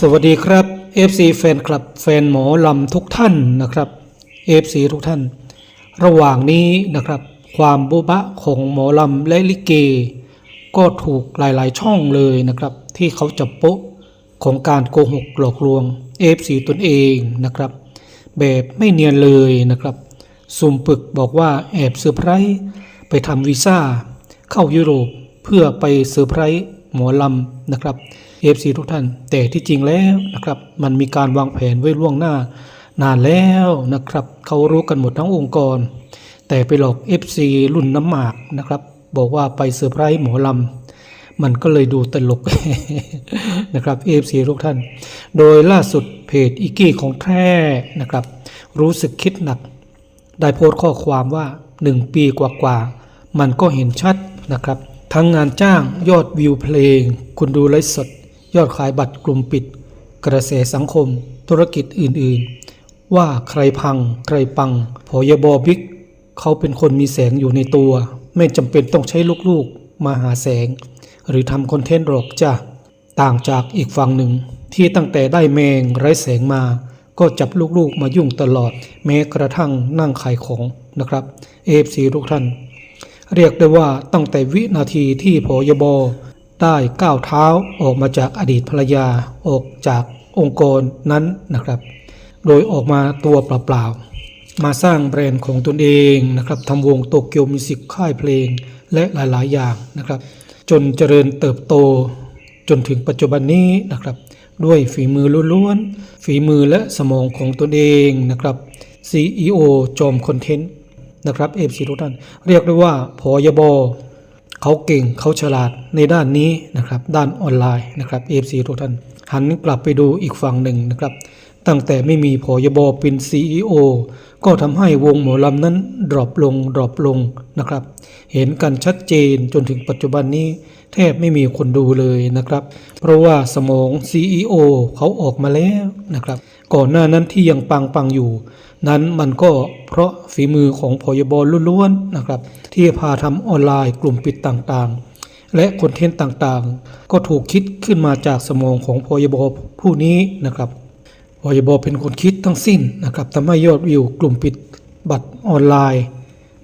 สวัสดีครับ FC แฟนคลับแฟนหมอลำทุกท่านนะครับ FC ทุกท่าน ระหว่างนี้นะครับ ความบ๊ะบะของหมอลำและลิเก ก็ถูกหลายๆช่องเลยนะครับ ที่เขาจับโป๊ะของการโกหกหลอกลวง FC ตนเองนะครับ แบบไม่เนียนเลยนะครับซุ่มปึกบอกว่าแอบเซอร์ไพรส์ไปทำวีซ่าเข้ายุโรปเพื่อไปเซอร์ไพรส์หมอลำนะครับ FC ทุกท่าน แต่ที่จริงแล้วนะครับมันมีการวางแผนไว้ล่วงหน้านานแล้วนะครับเขารู้กันหมดทั้งองค์กร แต่ไปหลอก FC รุ่นน้ำหมากนะครับ บอกว่าไปเซอร์ไพรส์หมอลำมันก็เลยดูตลกนะครับ FC ทุกท่าน โดยล่าสุดเพจอีกี้ของแท้นะครับ รู้สึกคิดหนัก ได้โพสต์ข้อความว่า 1 ปีกว่าๆมันก็เห็นชัดนะครับ ทั้งงานจ้างยอดวิวเพลง คุณดูไลฟ์สด ยอดขายบัตรกลุ่มปิด กระแสสังคม ธุรกิจอื่นๆ ว่าใครพัง ใครปังพอยบอบิ๊กเขาเป็นคนมีแสงอยู่ในตัว ไม่จำเป็นต้องใช้ลูกๆ มาหาแสง หรือทำคอนเทนต์หรอกจ้ะต่างจากอีกฝั่งหนึ่ง ที่ตั้งแต่ได้แมงไร้แสงมา ก็จับลูกๆมายุ่งตลอด แม้กระทั่งนั่งขายของนะครับเอฟซีทุกท่าน เรียกได้ว่าตั้งแต่วินาทีที่พอยบ ได้ก้าวเท้าออกมาจากอดีตภรรยาออกจากองค์กรนั้นนะครับ โดยออกมาตัวเปล่าๆ มาสร้างแบรนด์ของตนเองนะครับทำวงโตเกียวมิวสิกค่ายเพลงและหลายๆ อย่างนะครับ จนเจริญเติบโตจนถึงปัจจุบันนี้นะครับ ด้วยฝีมือล้วนๆ ฝีมือและสมองของตนเองนะครับ CEO จอมคอนเทนต์นะครับเอฟซีทุกท่านเรียกได้ว่าพอยบ เขาเก่งเขาฉลาดในด้านนี้นะครับ ด้านออนไลน์นะครับเอฟซีทุกท่าน หันกลับไปดูอีกฝั่งหนึ่งนะครับ ตั้งแต่ไม่มีพอยบเป็น CEO ก็ทำให้วงหมอลำนั้นดรอปลงดรอปลงนะครับ เห็นกันชัดเจนจนถึงปัจจุบันนี้แทบไม่มีคนดูเลยนะครับ เพราะว่าสมอง CEO เขาออกมาแล้วนะครับ ก่อนหน้านั้นที่ยังปังปังอยู่ นั้นมันก็เพราะฝีมือของพยบลล้วนๆนะครับ ที่พาทำออนไลน์กลุ่มปิดต่างๆ และคอนเทนต์ต่างๆ ก็ถูกคิดขึ้นมาจากสมองของพยบผู้นี้นะครับพยบเป็นคนคิดทั้งสิ้นนะครับทำให้ยอดวิวกลุ่มปิดบัตรออนไลน์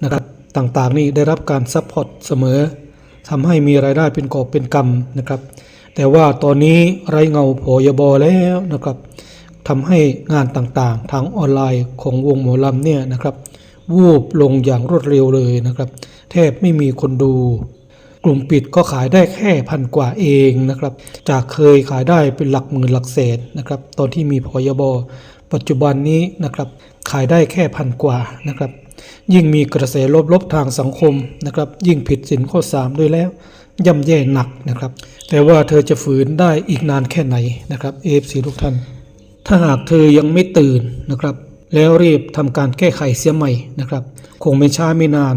นะครับต่างๆ นี่ได้รับการซัพพอร์ตเสมอทำให้มีรายได้เป็นกอบเป็นกำนะครับ แต่ว่าตอนนี้ไรเงาพยบแล้วนะครับ ทำให้งานต่างๆ ทางออนไลน์ของวงหมอลำเนี่ยนะครับวูบลงอย่างรวดเร็วเลยนะครับ แทบไม่มีคนดู กลุ่มปิดก็ขายได้แค่พันกว่าเองนะครับ จากเคยขายได้เป็นหลักหมื่นหลักแสนนะครับ ตอนที่มีพยบปัจจุบันนี้นะครับ ขายได้แค่พันกว่านะครับ ยิ่งมีกระแสลบๆทางสังคมนะครับ ยิ่งผิดสินข้อ3ด้วยแล้วย่ำแย่หนักนะครับ แต่ว่าเธอจะฝืนได้อีกนานแค่ไหนนะครับเอฟซีทุกท่าน ถ้าหากเธอยังไม่ตื่นนะครับ แล้วรีบทำการแก้ไขเสียใหม่นะครับ คงไม่ช้าไม่นาน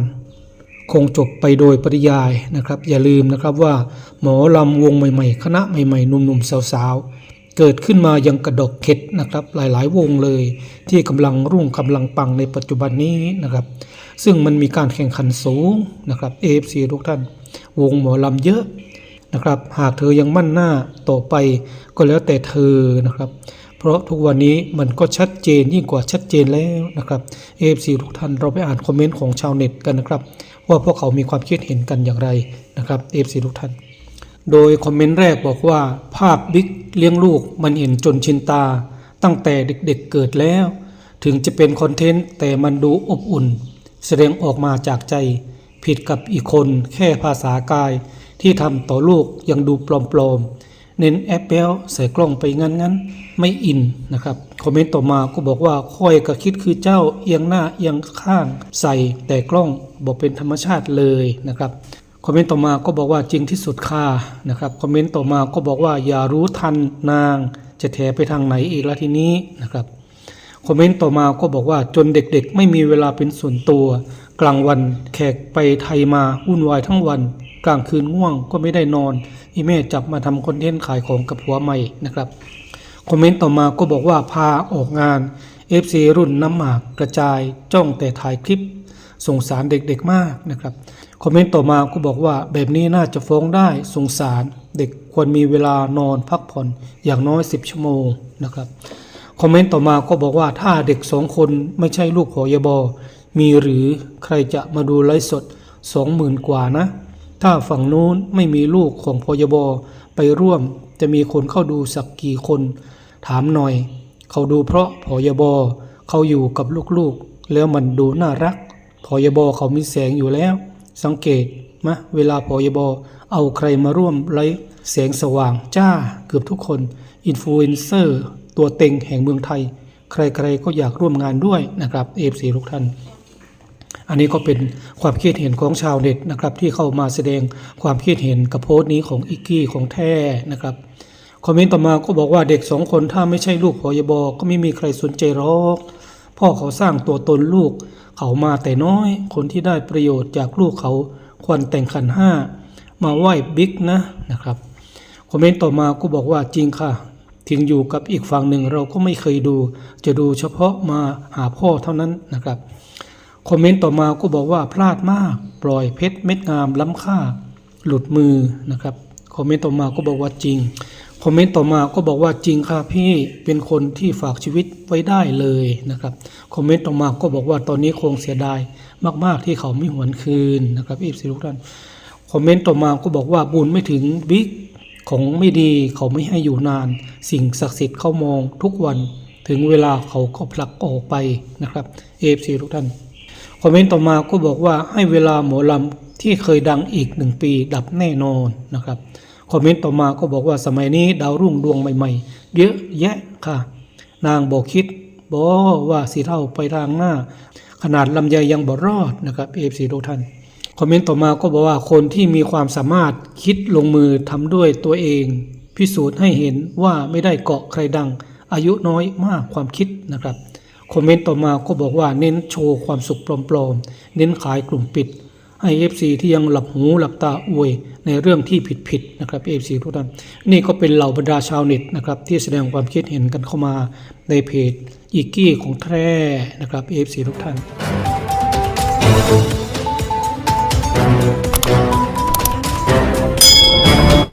คงจบไปโดยปริยายนะครับ อย่าลืมนะครับว่า หมอลำวงใหม่ๆ คณะใหม่ๆหนุ่มๆสาวๆ เกิดขึ้นมายังกระดกเข็ดนะครับ หลายๆ วงเลย ที่กำลังรุ่งกำลังปังในปัจจุบันนี้นะครับ ซึ่งมันมีการแข่งขันสูงนะครับ AFC ทุกท่าน วงหมอลำเยอะนะครับ หากเธอยังมั่นหน้าต่อไปก็แล้วแต่เธอนะครับ เพราะทุกวันนี้มันก็ชัดเจนยิ่งกว่าชัดเจนแล้วนะครับ AFC ทุกท่านเราไปอ่านคอมเมนต์ของชาวเน็ตกันนะครับ ว่าพวกเขามีความคิดเห็นกันอย่างไรนะครับ AFC ทุกท่าน โดยคอมเมนต์แรกบอกว่า ภาพบิ๊กเลี้ยงลูกมันเห็นจนชินตา ตั้งแต่เด็กๆเกิดแล้ว ถึงจะเป็นคอนเทนต์แต่มันดูอบอุ่น แสดงออกมาจากใจ ผิดกับอีกคนแค่ภาษากายที่ทำต่อลูกยังดูปลอมๆ เน้นแอปเปิลใส่กล้องไปงั้นๆไม่อินนะครับคอมเมนต์ต่อมาก็บอกว่าค่อยก็คิดคือเจ้าเอียงหน้าเอียงข้างใส่แต่กล้องบอกเป็นธรรมชาติเลยนะครับคอมเมนต์ต่อมาก็บอกว่าจริงที่สุดค่ะนะครับคอมเมนต์ต่อมาก็บอกว่าอย่ารู้ทันนางจะแถไปทางไหนอีกละทีนี้นะครับคอมเมนต์ต่อมาก็บอกว่าจนเด็กๆ ไม่มีเวลาเป็นส่วนตัว กลางวันแขกไปไทยมาวุ่นวายทั้งวัน กลางคืนง่วงก็ไม่ได้นอน อีแม่จับมาทำคอนเทนต์ขายของกับผัวใหม่นะครับคอมเมนต์ต่อมาก็บอกว่าพาออกงาน FC รุ่นน้ำหมากกระจายจ้องแต่ถ่ายคลิปสงสารเด็กๆมากนะครับคอมเมนต์ต่อมาก็บอกว่าแบบนี้น่าจะฟ้องได้สงสารเด็กควรมีเวลานอนพักผ่อนอย่างน้อย 10 ชั่วโมงนะครับคอมเมนต์ต่อมาก็บอกว่าถ้าเด็กสองคนไม่ใช่ลูกพอยบอมีหรือใครจะมาดูไลฟ์สด 20,000 กว่านะ ถ้าฝั่งนู้นไม่มีลูกของพยบไปร่วมจะมีคนเข้าดูสักกี่คน ถามหน่อย เขาดูเพราะพยบเขาอยู่กับลูกๆ แล้วมันดูน่ารักพยบเขามีแสงอยู่แล้ว สังเกตมะเวลาพยบเอาใครมาร่วมไลฟ์แสงสว่างจ้าเกือบทุกคนอินฟลูเอนเซอร์ตัวเต็งแห่งเมืองไทย ใครๆก็อยากร่วมงานด้วยนะครับเอฟซีทุกท่าน อันนี้ก็เป็นความคิดเห็นของชาวเน็ตนะครับ ที่เข้ามาแสดงความคิดเห็นกับโพสต์นี้ของอิกกี้ของแท้นะครับคอมเมนต์ต่อมาก็บอกว่าเด็กสองคนถ้าไม่ใช่ลูกพอยบก็ไม่มีใครสนใจหรอกพ่อเขาสร้างตัวตนลูก เขามาแต่น้อย คนที่ได้ประโยชน์จากลูกเขาควรแต่งขันห้ามาไหว้บิ๊กนะนะครับคอมเมนต์ต่อมาก็บอกว่าจริงค่ะถึงอยู่กับอีกฝั่งหนึ่งเราก็ไม่เคยดู จะดูเฉพาะมาหาพ่อเท่านั้นนะครับ คอมเมนต์ต่อมาก็บอกว่าพลาดมากปล่อยเพชรเม็ดงามล้ำค่าหลุดมือนะครับคอมเมนต์ต่อมาก็บอกว่าจริงคอมเมนต์ต่อมาก็บอกว่าจริงค่ะพี่เป็นคนที่ฝากชีวิตไว้ได้เลยนะครับคอมเมนต์ต่อมาก็บอกว่าตอนนี้คงเสียดายมากๆที่เขาไม่หวนคืนนะครับอีฟสิทุกท่านคอมเมนต์ต่อมาก็บอกว่าบุญไม่ถึงบิ๊กของไม่ดีเขาไม่ให้อยู่นาน สิ่งศักดิ์สิทธิ์เขามองทุกวันถึงเวลาเขาก็ผลักออกไปนะครับเอฟซีทุกท่าน อมเมนต์ต่อมาก็บอกว่าให้เวลาหมอลำที่เคยดังอีกหนึ่งปีดับแน่นอนนะครับคอมเมนต์ต่อมาก็บอกว่าสมัยนี้ดาวรุ่งดวงใหม่ๆ เยอะแยะค่ะ นางบอกคิดบอกว่าสีเท่าไปทางหน้า ขนาดลำไยยังบ่รอดนะครับเอฟซีทุกท่านคอมเมนต์ต่อมาก็บอกว่าคนที่มีความสามารถคิดลงมือทำด้วยตัวเอง พิสูจน์ให้เห็นว่าไม่ได้เกาะใครดัง อายุน้อยมากความคิดนะครับ คอมเมนต์ต่อมาก็บอกว่าเน้นโชว์ความสุขปลอมๆ เน้นขายกลุ่มปิด ให้ FC ที่ยังหลับหูหลับตาอวยในเรื่องที่ผิดๆนะครับ FC ทุกท่านนี่ก็เป็นเหล่าบรรดาชาวเน็ตนะครับที่แสดงความคิดเห็นกันเข้ามาในเพจอีกี้ของแท้นะครับ FC ทุกท่าน